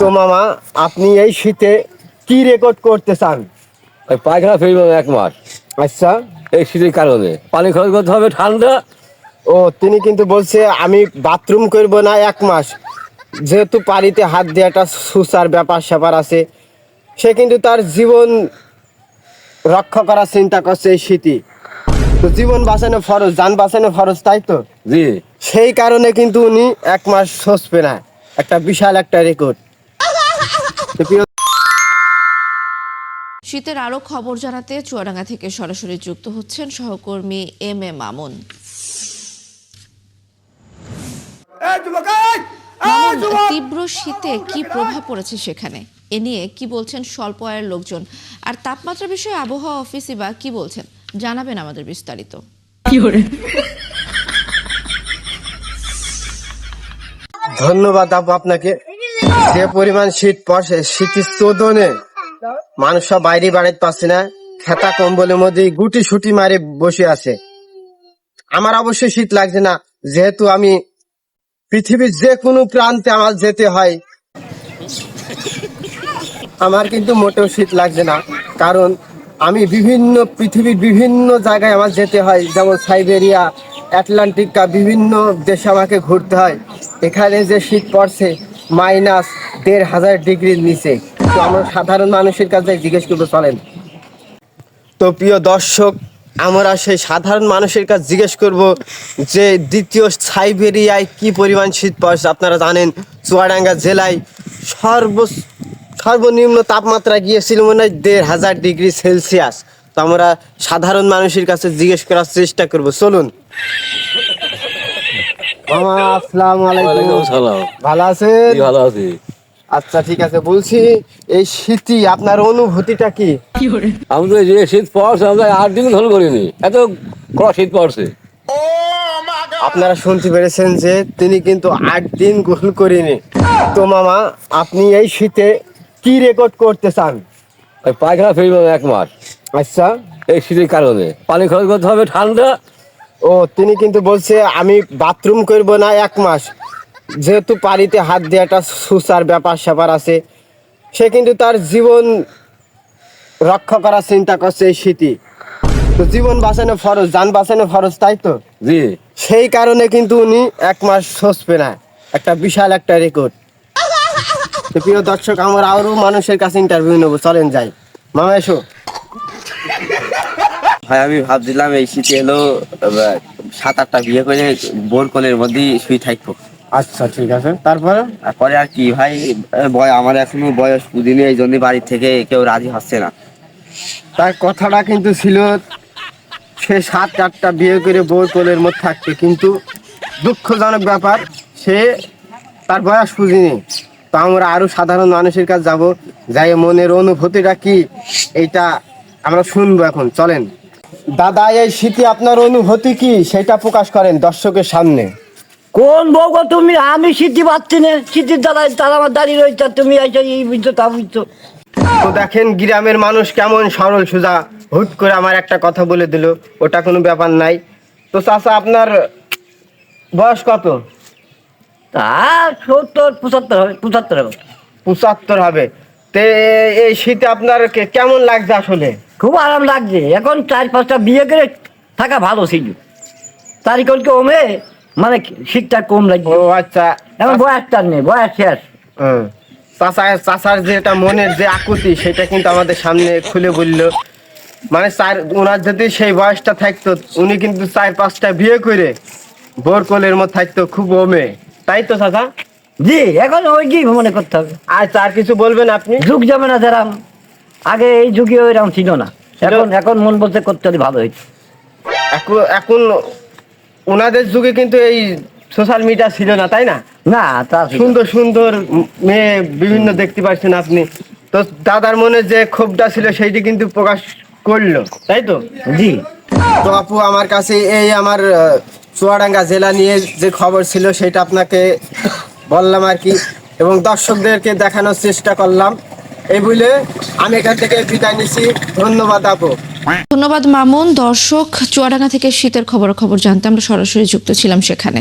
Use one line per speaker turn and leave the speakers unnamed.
তো মামা আপনি এই শীতে কি রেকর্ড করতে চান?
ওই পায়খানা ফেলব এক মাস।
আচ্ছা।
এই শীতের কারণে। পানি খরচ করতে হবে ঠান্ডা।
ও তিনি কিন্তু বলছে আমি বাথরুম করব না এক মাস। যেহেতু পানিতে হাত দিয়ে একটা সুসার ব্যাপার স্যাপার আছে সে কিন্তু তার জীবন রক্ষা করার চিন্তা করছে এই শীতই তো জীবন বাঁচানো ফরজ যান বাঁচানো ফরজ তাই তো?
জি।
সেই কারণে কিন্তু উনি এক মাস সসবে না। একটা বিশাল একটা রেকর্ড
শীতের আরও খবর জানাতে চুয়াডাঙ্গা থেকে সরাসরি যুক্ত হচ্ছেন সহকর্মী এম এ মামুন। মামুন, তীব্র শীতে কি প্রভাব পড়েছে সেখানে? এ নিয়ে কি বলছেন স্বল্প আয়ের লোকজন? আর তাপমাত্রা বিষয়ে আবহাওয়া অফিসই বা কি বলছেন? জানাবেন আমাদের বিস্তারিত।
ধন্যবাদ আপু আপনাকে। যে পরিমাণ শীত পড়ছে শীতের চোদনে মানুষ সব বাইরে বাড়াইতে পারছে না। খেতা কম্বলের মধ্যে গুটি সুটি মারে বসে আছে। আমার অবশ্যই শীত লাগছে না। যেহেতু আমি পৃথিবীর যে কোনো প্রান্তে আমার যেতে হয়। আমার কিন্তু মোটেও শীত লাগছে না। কারণ আমি বিভিন্ন, পৃথিবীর বিভিন্ন জায়গায় আমার যেতে হয়। যেমন সাইবেরিয়া, অ্যাটলান্টিকা, বিভিন্ন দেশে আমাকে ঘুরতে হয়। এখানে যে শীত পড়ছে মাইনাস দেড় হাজার ডিগ্রির নিচে। তো আমরা সাধারণ মানুষের কাছে জিজ্ঞেস করব, চলেন। তো প্রিয় দর্শক, আমরা সেই সাধারণ মানুষের কাছে জিজ্ঞেস করব যে দ্বিতীয় সাইবেরিয়ায় কি পরিমাণ শীত পড়ছে? আপনারা জানেন, চুয়াডাঙ্গা জেলায় সর্ব, সর্বনিম্ন তাপমাত্রা গিয়েছিল মনে হয় দেড় হাজার ডিগ্রি সেলসিয়াস। তো আমরা সাধারণ মানুষের কাছে জিজ্ঞেস করার চেষ্টা করব। চলুন। মামা আসসালামু আলাইকুম।
সালাম।
ভালো আছেন?
ভালো আছি।
আচ্ছা ঠিক আছে বলছি এই শীতই আপনার অনুভূতিটা কি?
আমি তো যে শীত পড়ছে আমরা আট দিন ধরে করিনি। এত কড়া শীত পড়ছে।
আপনারা শুনতে পেরেছেন যে তিনি কিন্তু আট দিন গোল করেনি। তো মামা আপনি এই শীতে কি রেকর্ড করতে চান?
ওই পায়খানা ফেলব এক মাস।
আচ্ছা।
এই শীতের কারণে। পানি খরচ করতে হবে ঠান্ডা
ও তিনি কিন্তু বলছে আমি বাথরুম করব না এক মাস। যেহেতু পানিতে হাত দেওয়াটা সুসার ব্যাপার স্যাপার আছে সে কিন্তু তার জীবন রক্ষা করার চিন্তা করছে এই শীতই তো জীবন বাঁচানো ফরজ যান বাঁচানো ফরজ তাই তো?
জি।
সেই কারণে কিন্তু উনি এক মাস সসবে না একটা বিশাল একটা রেকর্ড তো প্রিয় দর্শক আমরা আরও মানুষের কাছে ইন্টারভিউ নেব। চলেন যাই। মামা এসো।
ভাই আমি ভাবছিলাম এই শীতে এলো সাত আটটা বিয়ে করে বোর কোলের মধ্যেই শুই থাকব।
আচ্ছা ঠিক আছে। তারপরে?
তারপরে আর কি ভাই বয় আমার এখনও বয়স পুদিনে এই জন্য বাড়ি থেকে কেউ রাজি হচ্ছে না।
তার কথাটা কিন্তু ছিল সে সাত আটটা বিয়ে করে বউ কোলের মধ্যে থাকতে কিন্তু দুঃখজনক ব্যাপার সে তার বয়স বুঝিনি। তো আমরা আরও সাধারণ মানুষের কাছে যাব যাই মনের অনুভূতিটা কি এইটা আমরা শুনব এখন চলেন। দাদা এই শীতে আপনার অনুভূতি কি? সেটা প্রকাশ করেন দর্শকের সামনে।
কোন বউ গো তুমি? আমি সিদ্ধি পাচ্ছি না। সিদ্ধির দ্বারা তারা আমার দাঁড়িয়ে রয়েছে আর তুমি এসে এই বুঝছ তা বুঝছ।
তো দেখেন গ্রামের মানুষ কেমন সরল সোজা হুট করে আমার একটা কথা বলে দিল। ওটা কোনো ব্যাপার নাই। তো চাচা আপনার বয়স কত?
তা সত্তর পঁচাত্তর হবে পঁচাত্তর হবে।
পঁচাত্তর হবে। তে এই শীতে আপনার কে- কেমন লাগছে আসলে?
খুব আরাম লাগছে। এখন চার পাঁচটা বিয়ে করে থাকা ভালো ছিল। তারিখল কমে মানে শীতটা কম লাগছে।
ও আচ্ছা।
এখন নেই বয়স শেষ।
হুম। চাচা চাচার যেটা মনের যে আকুতি সেটা কিন্তু আমাদের সামনে খুলে বলল। মানে চার ওনার যদি সেই বয়সটা থাকতো উনি কিন্তু চার পাঁচটা বিয়ে করে বোর কোলের মধ্যে থাকতো খুব ওমে। তাই তো চাচা?
জি এখন ওই কি মনে করতে হবে।
আচ্ছা আর কিছু বলবেন আপনি?
যুগ যাবে না যেরাম আগে এই যুগে ওইরকম ছিল না। এখন এখন মন বলতে করতে হলে ভালো হয়েছে
এখন এখন ওনাদের যুগে কিন্তু এই সোশ্যাল মিডিয়া ছিল না তাই না?
না তা
সুন্দর সুন্দর মেয়ে বিভিন্ন দেখতে পাচ্ছেন আপনি। তো দাদার মনে যে ক্ষোভটা ছিল সেইটি কিন্তু প্রকাশ করল তাই তো?
জি।
তো আপু আমার কাছে এই আমার চুয়াডাঙ্গা জেলা নিয়ে যে খবর ছিল সেটা আপনাকে বললাম আর কি। এবং দর্শকদেরকে দেখানোর চেষ্টা করলাম। এই বলে আমি এখান থেকে বিদায় নিচ্ছি। ধন্যবাদ আপু।
ধন্যবাদ মামুন। দর্শক চুয়াডাঙ্গা থেকে শীতের খবর খবর জানতে আমরা সরাসরি যুক্ত ছিলাম সেখানে।